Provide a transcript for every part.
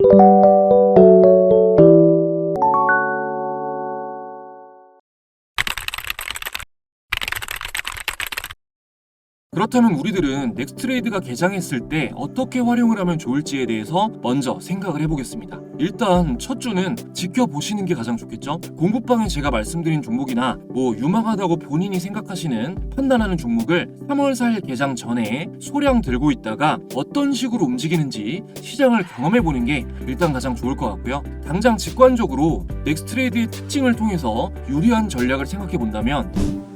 you. 그렇다면 우리들은 넥스트레이드가 개장했을 때 어떻게 활용을 하면 좋을지에 대해서 먼저 생각을 해보겠습니다. 일단 첫 주는 지켜보시는 게 가장 좋겠죠? 공부방에 제가 말씀드린 종목이나 뭐 유망하다고 본인이 생각하시는 판단하는 종목을 3월 4일 개장 전에 소량 들고 있다가 어떤 식으로 움직이는지 시장을 경험해보는 게 일단 가장 좋을 것 같고요. 당장 직관적으로 넥스트레이드의 특징을 통해서 유리한 전략을 생각해본다면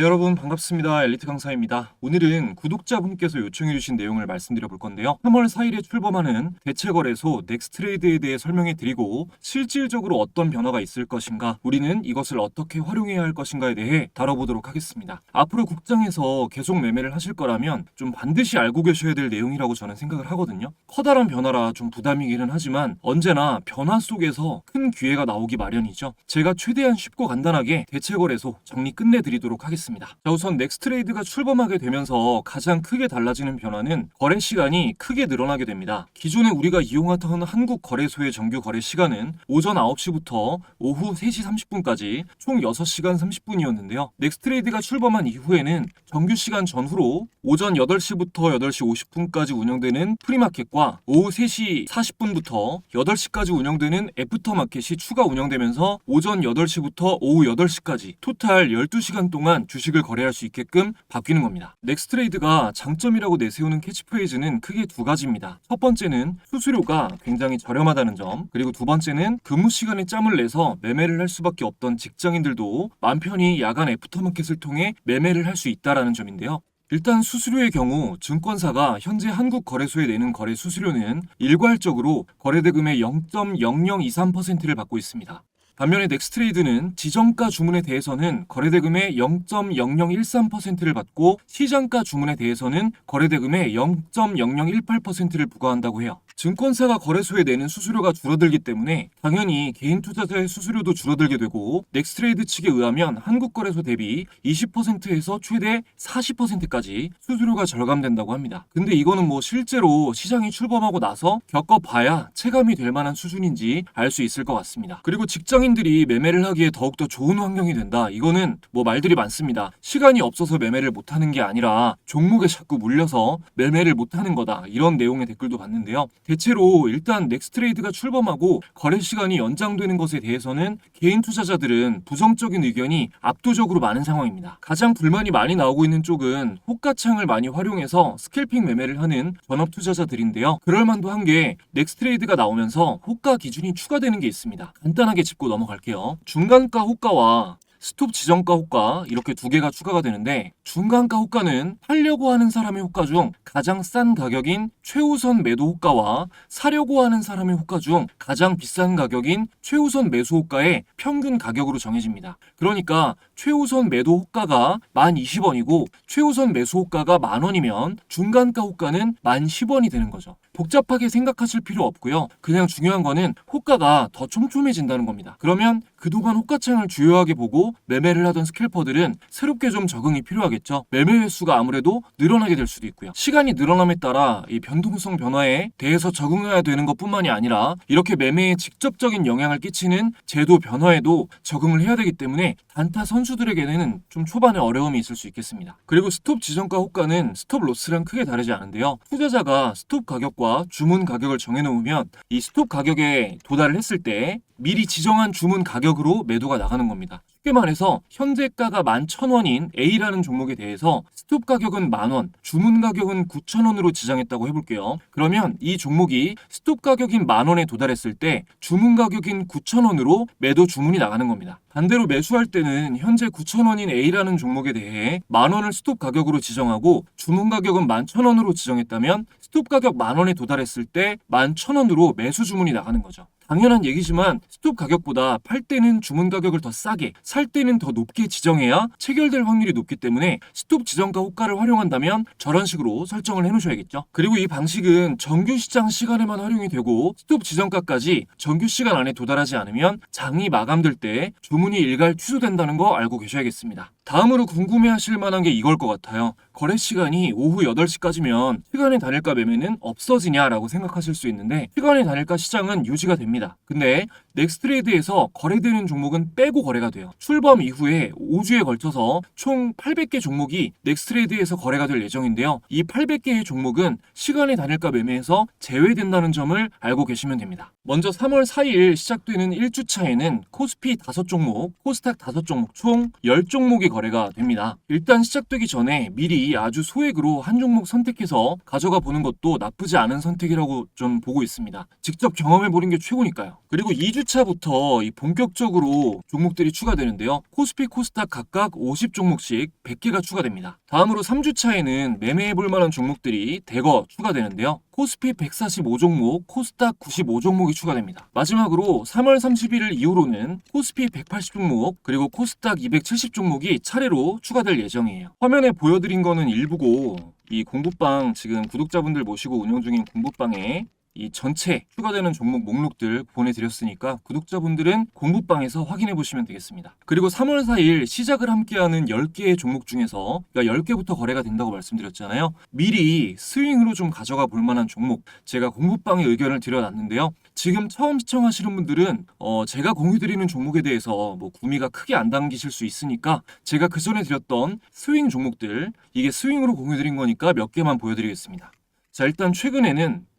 네 여러분 반갑습니다. 엘리트 강사입니다. 오늘은 구독자분께서 요청해 주신 내용을 말씀드려 볼 건데요. 3월 4일에 출범하는 대체거래소 넥스트레이드에 대해 설명해 드리고 실질적으로 어떤 변화가 있을 것인가 우리는 이것을 어떻게 활용해야 할 것인가에 대해 다뤄보도록 하겠습니다. 앞으로 국장에서 계속 매매를 하실 거라면 좀 반드시 알고 계셔야 될 내용이라고 저는 생각을 하거든요. 커다란 변화라 좀 부담이기는 하지만 언제나 변화 속에서 큰 기회가 나오기 마련이죠. 제가 최대한 쉽고 간단하게 대체거래소 정리 끝내 드리도록 하겠습니다 자 우선 넥스트레이드가 출범하게 되면서 가장 크게 달라지는 변화는 거래 시간이 크게 늘어나게 됩니다. 기존에 우리가 이용하던 한국 거래소의 정규 거래 시간은 오전 9시부터 오후 3시 30분까지 총 6시간 30분이었는데요. 넥스트레이드가 출범한 이후에는 정규 시간 전후로 오전 8시부터 8시 50분까지 운영되는 프리마켓과 오후 3시 40분부터 8시까지 운영되는 애프터마켓이 추가 운영되면서 오전 8시부터 오후 8시까지 토탈 12시간 동안 주 식을 거래할 수 있게끔 바뀌는 겁니다. 넥스트레이드가 장점이라고 내세우는 캐치프레이즈는 크게 두 가지입니다. 첫 번째는 수수료가 굉장히 저렴하다는 점, 그리고 두 번째는 근무 시간에 짬을 내서 매매를 할 수밖에 없던 직장인들도 맘 편히 야간 애프터마켓을 통해 매매를 할 수 있다라는 점인데요. 일단 수수료의 경우 증권사가 현재 한국 거래소에 내는 거래 수수료는 일괄적으로 거래대금의 0.0023%를 받고 있습니다. 반면에 넥스트레이드는 지정가 주문에 대해서는 거래대금의 0.0013%를 받고 시장가 주문에 대해서는 거래대금의 0.0018%를 부과한다고 해요. 증권사가 거래소에 내는 수수료가 줄어들기 때문에 당연히 개인 투자자의 수수료도 줄어들게 되고 넥스트레이드 측에 의하면 한국 거래소 대비 20%에서 최대 40%까지 수수료가 절감된다고 합니다. 근데 이거는 뭐 실제로 시장이 출범하고 나서 겪어봐야 체감이 될 만한 수준인지 알 수 있을 것 같습니다. 그리고 직장인들이 매매를 하기에 더욱더 좋은 환경이 된다. 이거는 뭐 말들이 많습니다. 시간이 없어서 매매를 못하는 게 아니라 종목에 자꾸 물려서 매매를 못하는 거다. 이런 내용의 댓글도 봤는데요. 대체로 일단 넥스트레이드가 출범하고 거래 시간이 연장되는 것에 대해서는 개인 투자자들은 부정적인 의견이 압도적으로 많은 상황입니다. 가장 불만이 많이 나오고 있는 쪽은 호가창을 많이 활용해서 스캘핑 매매를 하는 전업 투자자들인데요. 그럴 만도 한 게 넥스트레이드가 나오면서 호가 기준이 추가되는 게 있습니다. 간단하게 짚고 넘어갈게요. 중간가 호가와 스톱 지정가 호가 이렇게 두 개가 추가가 되는데 중간가 호가는 팔려고 하는 사람의 호가 중 가장 싼 가격인 최우선 매도 호가와 사려고 하는 사람의 호가 중 가장 비싼 가격인 최우선 매수 호가의 평균 가격으로 정해집니다. 그러니까 최우선 매도 호가가 1,020원이고 최우선 매수 호가가 만 원이면 중간가 호가는 1,010원이 되는 거죠. 복잡하게 생각하실 필요 없고요. 그냥 중요한 거는 호가가 더 촘촘해진다는 겁니다. 그러면 그동안 호가창을 주요하게 보고 매매를 하던 스캘퍼들은 새롭게 좀 적응이 필요하겠죠. 매매 횟수가 아무래도 늘어나게 될 수도 있고요. 시간이 늘어남에 따라 이 변동성 변화에 대해서 적응해야 되는 것뿐만이 아니라 이렇게 매매에 직접적인 영향을 끼치는 제도 변화에도 적응을 해야 되기 때문에 단타 선수들에게는 좀 초반에 어려움이 있을 수 있겠습니다. 그리고 스톱 지정가 호가는 스톱 로스랑 크게 다르지 않은데요. 투자자가 스톱 가격과 주문 가격을 정해놓으면 이 스톱 가격에 도달을 했을 때 미리 지정한 주문 가격으로 매도가 나가는 겁니다. 쉽게 말해서 현재가가 11,000원인 A라는 종목에 대해서 스톱 가격은 만원, 주문 가격은 9,000원으로 지정했다고 해볼게요. 그러면 이 종목이 스톱 가격인 만원에 도달했을 때 주문 가격인 9,000원으로 매도 주문이 나가는 겁니다. 반대로 매수할 때는 현재 9,000원인 A라는 종목에 대해 만원을 스톱 가격으로 지정하고 주문 가격은 11,000원으로 지정했다면 스톱 가격 만원에 도달했을 때 11,000원으로 매수 주문이 나가는 거죠. 당연한 얘기지만 스톱 가격보다 팔 때는 주문 가격을 더 싸게, 살 때는 더 높게 지정해야 체결될 확률이 높기 때문에 스톱 지정가 호가를 활용한다면 저런 식으로 설정을 해놓으셔야겠죠. 그리고 이 방식은 정규 시장 시간에만 활용이 되고 스톱 지정가까지 정규 시간 안에 도달하지 않으면 장이 마감될 때 주문이 일괄 취소된다는 거 알고 계셔야겠습니다. 다음으로 궁금해하실 만한 게 이걸 것 같아요. 거래 시간이 오후 8시까지면 시간의 단일가 매매는 없어지냐라고 생각하실 수 있는데 시간의 단일가 시장은 유지가 됩니다. 근데 넥스트레이드에서 거래되는 종목은 빼고 거래가 돼요. 출범 이후에 5주에 걸쳐서 총 800개 종목이 넥스트레이드에서 거래가 될 예정인데요. 이 800개의 종목은 시간의 단일가 매매에서 제외된다는 점을 알고 계시면 됩니다. 먼저 3월 4일 시작되는 1주차에는 코스피 5종목, 코스닥 5종목 총 10종목이 거래가 됩니다. 일단 시작되기 전에 미리 아주 소액으로 한 종목 선택해서 가져가 보는 것도 나쁘지 않은 선택이라고 좀 보고 있습니다. 직접 경험해 보는 게 최고니까요. 그리고 2 주차부터 이 본격적으로 종목들이 추가되는데요. 코스피, 코스닥 각각 50종목씩 100개가 추가됩니다. 다음으로 3주차에는 매매해 볼 만한 종목들이 대거 추가되는데요. 코스피 145종목, 코스닥 95종목이 추가됩니다. 마지막으로 3월 31일 이후로는 코스피 180종목, 그리고 코스닥 270종목이 차례로 추가될 예정이에요. 화면에 보여드린 거는 일부고 이 공부방 지금 구독자분들 모시고 운영 중인 공부방에 이 전체 추가되는 종목 목록들 보내드렸으니까 구독자분들은 공부방에서 확인해 보시면 되겠습니다. 그리고 3월 4일 시작을 함께하는 10개의 종목 중에서 그러니까 10개부터 거래가 된다고 말씀드렸잖아요. 미리 스윙으로 좀 가져가 볼 만한 종목 제가 공부방에 의견을 드려놨는데요. 지금 처음 시청하시는 분들은 어, 제가 공유드리는 종목에 대해서 뭐 구미가 크게 안 당기실 수 있으니까 제가 그 전에 드렸던 스윙 종목들 이게 스윙으로 공유드린 거니까 몇 개만 보여드리겠습니다. 자 일단 최근에는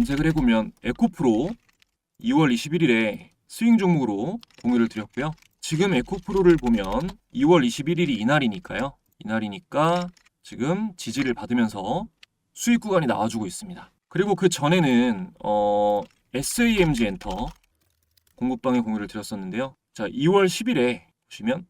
검색을 해보면 에코프로 2월 21일에 스윙 종목으로 공유를 드렸고요. 지금 에코프로를 보면 2월 21일이 이날이니까요. 이날이니까 지금 지지를 받으면서 수익 구간이 나와주고 있습니다. 그리고 그 전에는 어, SAMG 엔터 공급방에 공유를 드렸었는데요. 자, 2월 10일에 보시면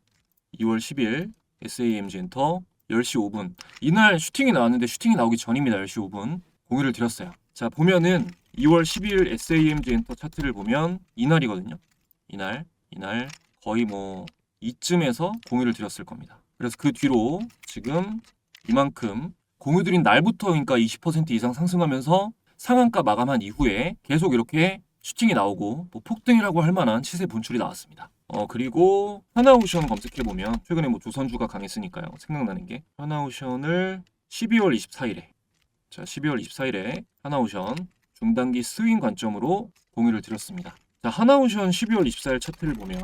2월 10일 SAMG 엔터 10시 5분 이날 슈팅이 나왔는데 슈팅이 나오기 전입니다. 10시 5분 공유를 드렸어요. 자 보면은 2월 10일 SAMG 엔터 차트를 보면 이날이거든요. 이날 이날 거의 뭐 이쯤에서 공유를 드렸을 겁니다. 그래서 그 뒤로 지금 이만큼 공유 드린 날부터 그러니까 20% 이상 상승하면서 상한가 마감한 이후에 계속 이렇게 슈팅이 나오고 뭐 폭등이라고 할 만한 시세 분출이 나왔습니다. 어 그리고 하나오션 검색해 보면 최근에 뭐 조선주가 강했으니까요. 생각나는 게 하나오션을 12월 24일에 자 12월 24일에 하나오션 중단기 스윙 관점으로 공유를 드렸습니다. 자 하나오션 12월 24일 차트를 보면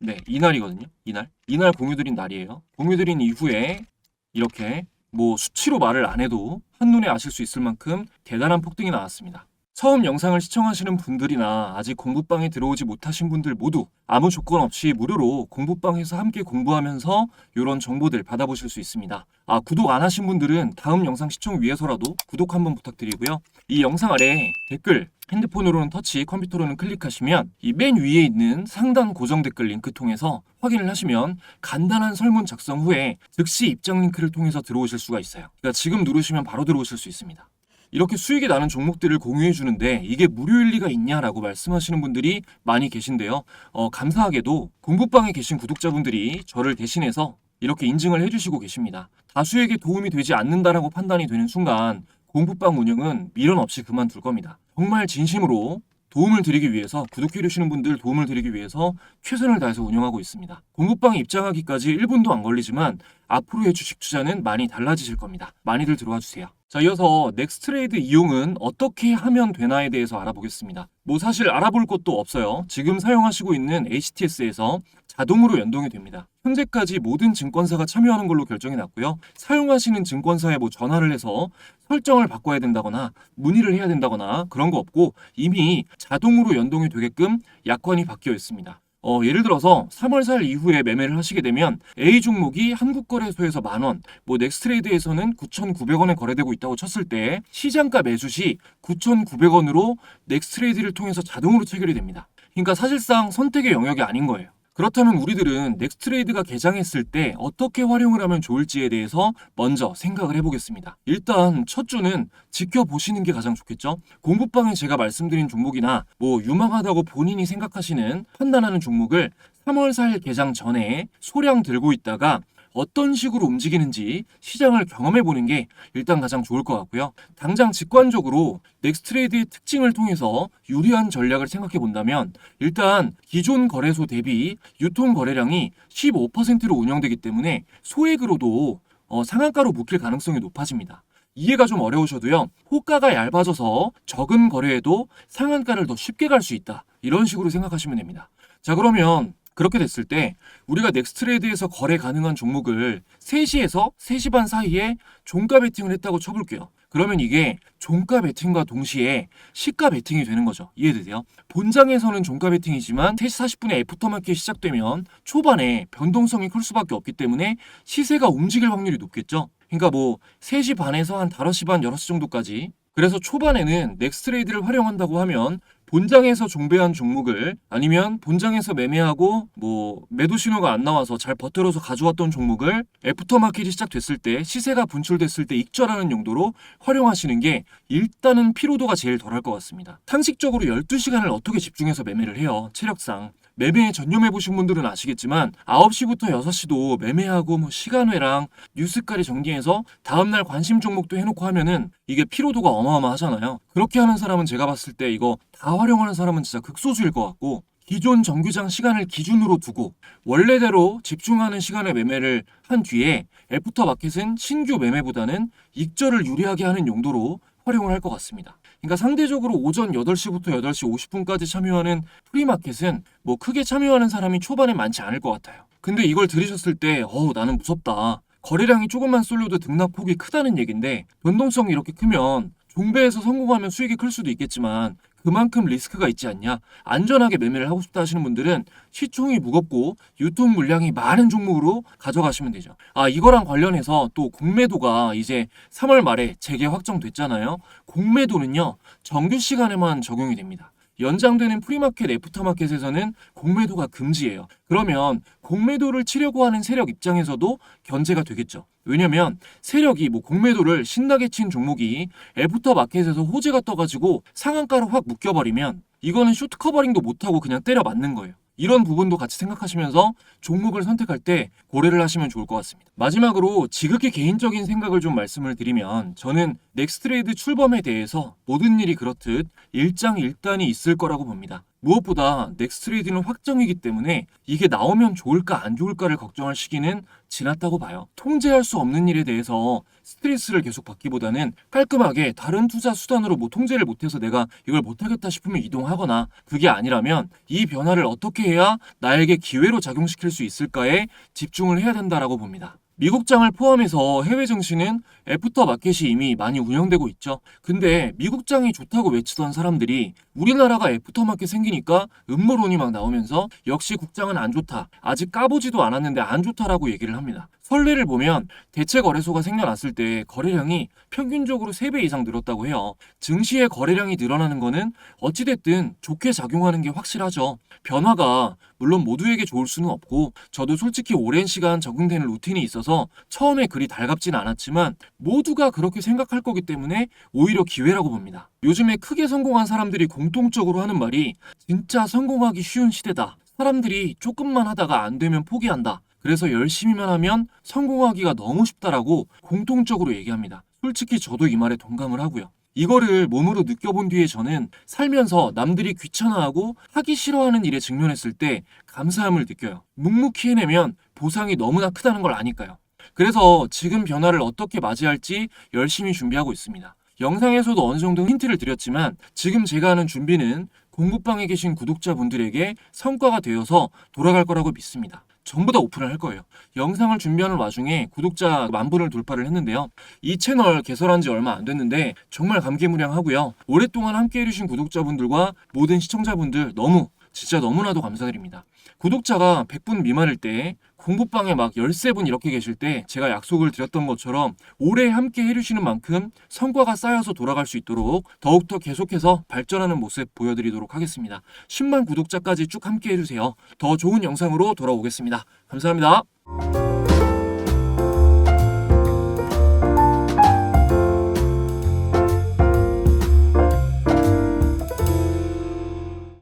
네 이날이거든요. 이날 이날 공유드린 날이에요. 공유드린 이후에 이렇게 뭐 수치로 말을 안 해도 한눈에 아실 수 있을 만큼 대단한 폭등이 나왔습니다. 처음 영상을 시청하시는 분들이나 아직 공부방에 들어오지 못하신 분들 모두 아무 조건 없이 무료로 공부방에서 함께 공부하면서 이런 정보들 받아보실 수 있습니다. 아, 구독 안 하신 분들은 다음 영상 시청 위해서라도 구독 한번 부탁드리고요. 이 영상 아래 댓글 핸드폰으로는 터치, 컴퓨터로는 클릭하시면 이 맨 위에 있는 상단 고정 댓글 링크 통해서 확인을 하시면 간단한 설문 작성 후에 즉시 입장 링크를 통해서 들어오실 수가 있어요. 그러니까 지금 누르시면 바로 들어오실 수 있습니다. 이렇게 수익이 나는 종목들을 공유해 주는데 이게 무료일 리가 있냐라고 말씀하시는 분들이 많이 계신데요. 어, 감사하게도 공부방에 계신 구독자분들이 저를 대신해서 이렇게 인증을 해주시고 계십니다. 다수에게 도움이 되지 않는다라고 판단이 되는 순간 공부방 운영은 미련 없이 그만둘 겁니다. 정말 진심으로 도움을 드리기 위해서 구독해 주시는 분들 도움을 드리기 위해서 최선을 다해서 운영하고 있습니다. 공부방에 입장하기까지 1분도 안 걸리지만 앞으로의 주식 투자는 많이 달라지실 겁니다. 많이들 들어와 주세요. 자, 이어서 넥스트레이드 이용은 어떻게 하면 되나에 대해서 알아보겠습니다. 뭐 사실 알아볼 것도 없어요. 지금 사용하시고 있는 HTS에서 자동으로 연동이 됩니다. 현재까지 모든 증권사가 참여하는 걸로 결정이 났고요. 사용하시는 증권사에 뭐 전화를 해서 설정을 바꿔야 된다거나 문의를 해야 된다거나 그런 거 없고 이미 자동으로 연동이 되게끔 약관이 바뀌어 있습니다. 어, 예를 들어서 3월 4일 이후에 매매를 하시게 되면 A 종목이 한국거래소에서 만원, 뭐 넥스트레이드에서는 9,900원에 거래되고 있다고 쳤을 때 시장가 매수 시 9,900원으로 넥스트레이드를 통해서 자동으로 체결이 됩니다. 그러니까 사실상 선택의 영역이 아닌 거예요. 그렇다면 우리들은 넥스트레이드가 개장했을 때 어떻게 활용을 하면 좋을지에 대해서 먼저 생각을 해보겠습니다. 일단 첫 주는 지켜보시는 게 가장 좋겠죠. 공부방에 제가 말씀드린 종목이나 뭐 유망하다고 본인이 생각하시는 판단하는 종목을 3월 4일 개장 전에 소량 들고 있다가 어떤 식으로 움직이는지 시장을 경험해 보는 게 일단 가장 좋을 것 같고요. 당장 직관적으로 넥스트레이드의 특징을 통해서 유리한 전략을 생각해 본다면 일단 기존 거래소 대비 유통 거래량이 15%로 운영되기 때문에 소액으로도 어, 상한가로 묶일 가능성이 높아집니다. 이해가 좀 어려우셔도요. 호가가 얇아져서 적은 거래에도 상한가를 더 쉽게 갈 수 있다. 이런 식으로 생각하시면 됩니다. 자, 그러면 그렇게 됐을 때 우리가 넥스트레이드에서 거래 가능한 종목을 3시에서 3시 반 사이에 종가 베팅을 했다고 쳐볼게요. 그러면 이게 종가 베팅과 동시에 시가 베팅이 되는 거죠. 이해되세요? 본장에서는 종가 베팅이지만 3시 40분에 애프터마켓이 시작되면 초반에 변동성이 클 수밖에 없기 때문에 시세가 움직일 확률이 높겠죠. 그러니까 뭐 3시 반에서 한 5시 반, 6시 정도까지 그래서 초반에는 넥스트레이드를 활용한다고 하면 본장에서 종배한 종목을 아니면 본장에서 매매하고 뭐 매도 신호가 안 나와서 잘 버텨서 가져왔던 종목을 애프터마켓이 시작됐을 때 시세가 분출됐을 때 익절하는 용도로 활용하시는 게 일단은 피로도가 제일 덜할 것 같습니다. 상식적으로 12시간을 어떻게 집중해서 매매를 해요. 체력상. 매매에 전념해 보신 분들은 아시겠지만 9시부터 6시도 매매하고 뭐 시간회랑 뉴스까지 정리해서 다음날 관심 종목도 해놓고 하면은 이게 피로도가 어마어마하잖아요. 그렇게 하는 사람은 제가 봤을 때 이거 다 활용하는 사람은 진짜 극소수일 것 같고 기존 정규장 시간을 기준으로 두고 원래대로 집중하는 시간에 매매를 한 뒤에 애프터 마켓은 신규 매매보다는 익절을 유리하게 하는 용도로 활용을 할 것 같습니다. 그러니까 상대적으로 오전 8시부터 8시 50분까지 참여하는 프리마켓은 뭐 크게 참여하는 사람이 초반에 많지 않을 것 같아요. 근데 이걸 들으셨을 때, 어우, 나는 무섭다. 거래량이 조금만 쏠려도 등락폭이 크다는 얘긴데, 변동성이 이렇게 크면 종배에서 성공하면 수익이 클 수도 있겠지만, 그만큼 리스크가 있지 않냐? 안전하게 매매를 하고 싶다 하시는 분들은 시총이 무겁고 유통 물량이 많은 종목으로 가져가시면 되죠. 아, 이거랑 관련해서 또 공매도가 이제 3월 말에 재개 확정됐잖아요. 공매도는요, 정규 시간에만 적용이 됩니다. 연장되는 프리마켓 애프터마켓에서는 공매도가 금지예요. 그러면 공매도를 치려고 하는 세력 입장에서도 견제가 되겠죠. 왜냐면 세력이 뭐 공매도를 신나게 친 종목이 애프터마켓에서 호재가 떠가지고 상한가로 확 묶여버리면 이거는 쇼트 커버링도 못하고 그냥 때려 맞는 거예요. 이런 부분도 같이 생각하시면서 종목을 선택할 때 고려를 하시면 좋을 것 같습니다. 마지막으로 지극히 개인적인 생각을 좀 말씀을 드리면 저는 넥스트레이드 출범에 대해서 모든 일이 그렇듯 일장일단이 있을 거라고 봅니다. 무엇보다 넥스트레이드는 확정이기 때문에 이게 나오면 좋을까 안 좋을까를 걱정할 시기는 지났다고 봐요. 통제할 수 없는 일에 대해서 스트레스를 계속 받기보다는 깔끔하게 다른 투자 수단으로 뭐 통제를 못해서 내가 이걸 못하겠다 싶으면 이동하거나 그게 아니라면 이 변화를 어떻게 해야 나에게 기회로 작용시킬 수 있을까에 집중을 해야 된다라고 봅니다. 미국장을 포함해서 해외 증시는 애프터 마켓이 이미 많이 운영되고 있죠. 근데 미국장이 좋다고 외치던 사람들이 우리나라가 애프터 마켓 생기니까 음모론이 막 나오면서 역시 국장은 안 좋다. 아직 까보지도 않았는데 안 좋다라고 얘기를 합니다. 선례를 보면 대체 거래소가 생겨났을 때 거래량이 평균적으로 3배 이상 늘었다고 해요. 증시의 거래량이 늘어나는 거는 어찌됐든 좋게 작용하는 게 확실하죠. 변화가 물론 모두에게 좋을 수는 없고 저도 솔직히 오랜 시간 적응되는 루틴이 있어서 처음에 그리 달갑진 않았지만 모두가 그렇게 생각할 거기 때문에 오히려 기회라고 봅니다. 요즘에 크게 성공한 사람들이 공통적으로 하는 말이 진짜 성공하기 쉬운 시대다. 사람들이 조금만 하다가 안 되면 포기한다. 그래서 열심히만 하면 성공하기가 너무 쉽다라고 공통적으로 얘기합니다. 솔직히 저도 이 말에 동감을 하고요. 이거를 몸으로 느껴본 뒤에 저는 살면서 남들이 귀찮아하고 하기 싫어하는 일에 직면했을 때 감사함을 느껴요. 묵묵히 해내면 보상이 너무나 크다는 걸 아니까요. 그래서 지금 변화를 어떻게 맞이할지 열심히 준비하고 있습니다. 영상에서도 어느 정도 힌트를 드렸지만 지금 제가 하는 준비는 공부방에 계신 구독자분들에게 성과가 되어서 돌아갈 거라고 믿습니다. 전부 다 오픈을 할 거예요. 영상을 준비하는 와중에 구독자 만 분을 돌파를 했는데요. 이 채널 개설한 지 얼마 안 됐는데 정말 감개무량하고요. 오랫동안 함께 해주신 구독자분들과 모든 시청자분들 너무 진짜 너무나도 감사드립니다. 구독자가 100분 미만일 때 공부방에 막 13분 이렇게 계실 때 제가 약속을 드렸던 것처럼 오래 함께 해주시는 만큼 성과가 쌓여서 돌아갈 수 있도록 더욱더 계속해서 발전하는 모습 보여드리도록 하겠습니다. 10만 구독자까지 쭉 함께 해주세요. 더 좋은 영상으로 돌아오겠습니다. 감사합니다.